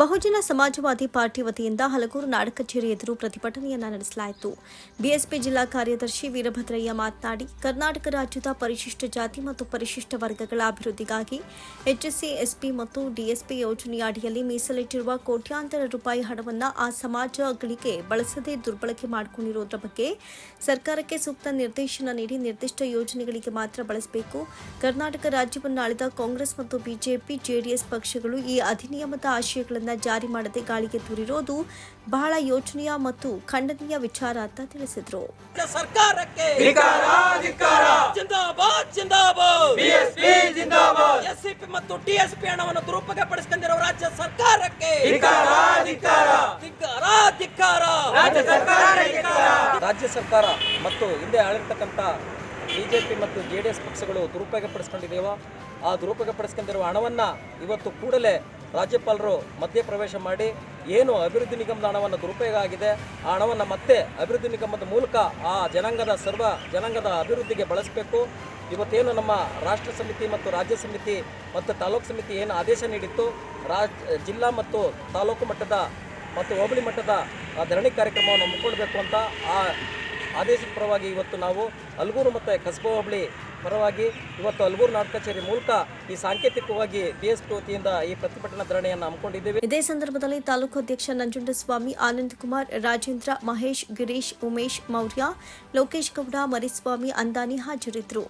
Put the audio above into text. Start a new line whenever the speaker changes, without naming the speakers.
Bahujan Samajwadi party ವತಿಯಿಂದ ಹಲಗೂರು ನಾಡ ಕಚೇರಿ ಎದುರು ಪ್ರತಿಭಟನೆಯನ್ನ ನಡೆಸಲಾಯಿತು. ಬಿಎಸ್ಪಿ ಜಿಲ್ಲಾ ಕಾರ್ಯದರ್ಶಿ ವೀರಭದ್ರಯ್ಯ ಮಾತನಾಡಿ, ಕರ್ನಾಟಕ ರಾಜ್ಯದ ಪರಿಶಿಷ್ಟ ಜಾತಿ ಮತ್ತು ಪರಿಶಿಷ್ಟ ವರ್ಗಗಳ ಅಭಿವೃದ್ಧಿಗಾಗಿ ಎಚ್ಎಸ್ಸಿ, ಎಸ್ಪಿ ಮತ್ತು ಡಿಎಸ್ಪಿ ಯೋಜನೆಯ ಅಡಿಯಲ್ಲಿ ಮೀಸಲಿಟ್ಟಿರುವ ಕೋಟ್ಯಾಂತರ ರೂಪಾಯಿ ಹಣವನ್ನು ಆ ಸಮಾಜಗಳಿಗೆ ಬಳಸದೆ ದುರ್ಬಳಕೆ ಮಾಡಿಕೊಂಡಿರುವುದರ ಬಗ್ಗೆ ಸರ್ಕಾರಕ್ಕೆ ಸೂಕ್ತ ನಿರ್ದೇಶನ ನೀಡಿ ನಿರ್ದಿಷ್ಟ ಯೋಜನೆಗಳಿಗೆ ಮಾತ್ರ ಬಳಸಬೇಕು. ಕರ್ನಾಟಕ ರಾಜ್ಯವನ್ನು ಆಳಿದ ಕಾಂಗ್ರೆಸ್ ಮತ್ತು ಬಿಜೆಪಿ, ಜೆಡಿಎಸ್ ಪಕ್ಷಗಳು ಈ ಅಧಿನಿಯಮದ ಆಶಯಗಳನ್ನು ಜಾರಿ ಮಾಡದೆ ಗಾಳಿಗೆ ತೂರಿರೋದು ಬಹಳ ಯೋಚನೆಯ ಮತ್ತು ಖಂಡನೀಯ ವಿಚಾರ ಅಂತ ತಿಳಿಸಿದ್ರು.
ರಾಜ್ಯ ಸರ್ಕಾರಕ್ಕೆ
ಧಿಕಾರ ಧಿಕಾರ
ಜಿಂದಾಬಾದ್ ಜಿಂದಾಬಾದ್.
ಬಿಎಸ್ಪಿ ಜಿಂದಾಬಾದ್.
ಎಸ್ಸಿಪಿ ಮತ್ತು ಟಿಎಸ್ಪಿ ಹಣವನ್ನು ದುರುಪಯೋಗ ಪಡಿಸಿಕೊಂಡಿರುವ ರಾಜ್ಯ ಸರ್ಕಾರಕ್ಕೆ
ಧಿಕಾರ ಧಿಕಾರ
ಧಿಕ್ಕಾರ ಧಿಕ್ಕಾರ.
ರಾಜ್ಯ ಸರ್ಕಾರ ಧಿಕಾರ
ರಾಜ್ಯ ಸರ್ಕಾರ ಮತ್ತು ಹಿಂದೆ ಆಳಿರ್ತಕ್ಕಂಥ ಬಿಜೆಪಿ ಮತ್ತು ಜೆ ಡಿ ಎಸ್ ಪಕ್ಷಗಳು ದುರುಪಯೋಗ ಪಡಿಸ್ಕೊಂಡಿದ್ದೇವೋ ಆ ದುರುಪಯೋಗ ಪಡಿಸ್ಕೊಂಡಿರುವ ಹಣವನ್ನು ಇವತ್ತು ಕೂಡಲೇ ರಾಜ್ಯಪಾಲರು ಮಧ್ಯ ಪ್ರವೇಶ ಮಾಡಿ ಏನು ಅಭಿವೃದ್ಧಿ ನಿಗಮದ ಹಣವನ್ನು ದುರುಪಯೋಗ ಆಗಿದೆ, ಆ ಹಣವನ್ನು ಮತ್ತೆ ಅಭಿವೃದ್ಧಿ ನಿಗಮದ ಮೂಲಕ ಆ ಜನಾಂಗದ ಸರ್ವ ಜನಾಂಗದ ಅಭಿವೃದ್ಧಿಗೆ ಬಳಸಬೇಕು. ಇವತ್ತೇನು ನಮ್ಮ ರಾಷ್ಟ್ರ ಸಮಿತಿ ಮತ್ತು ರಾಜ್ಯ ಸಮಿತಿ ಮತ್ತು ತಾಲೂಕು ಸಮಿತಿ ಏನು ಆದೇಶ ನೀಡಿತ್ತು, ರಾಜ್, ಜಿಲ್ಲಾ ಮತ್ತು ತಾಲೂಕು ಮಟ್ಟದ ಮತ್ತು ಹೋಬಳಿ ಮಟ್ಟದ ಧರಣಿ ಕಾರ್ಯಕ್ರಮವನ್ನು ಹಮ್ಮಿಕೊಳ್ಬೇಕು ಅಂತ ಆ ಆದೇಶದ ಪರವಾಗಿ ಇವತ್ತು ನಾವು ಅಲ್ಗೂರು ಮತ್ತು ಕಸಬಾ ಹೋಬಳಿ ಪರವಾಗಿ ಇವತ್ತು ಅಲ್ಗೂರು ನಾಡ್ ಕಚೇರಿ ಮೂಲಕ ಈ ಸಾಂಕೇತಿಕವಾಗಿ ಬಿಎಸ್ಪಿ ವತಿಯಿಂದ ಈ ಪ್ರತಿಭಟನಾ ಧರಣಿಯನ್ನು ಹಮ್ಮಿಕೊಂಡಿದ್ದೇವೆ.
ಇದೇ ಸಂದರ್ಭದಲ್ಲಿ ತಾಲೂಕು ಅಧ್ಯಕ್ಷ ನಂಜುಂಡಸ್ವಾಮಿ ಆನಂದ್ ಕುಮಾರ್ ರಾಜೇಂದ್ರ, ಮಹೇಶ್, ಗಿರೀಶ್, ಉಮೇಶ್, ಮೌರ್ಯ, ಲೋಕೇಶ್ ಗೌಡ, ಮರಿಸ್ವಾಮಿ, ಅಂದಾನಿ ಹಾಜರಿದ್ದರು.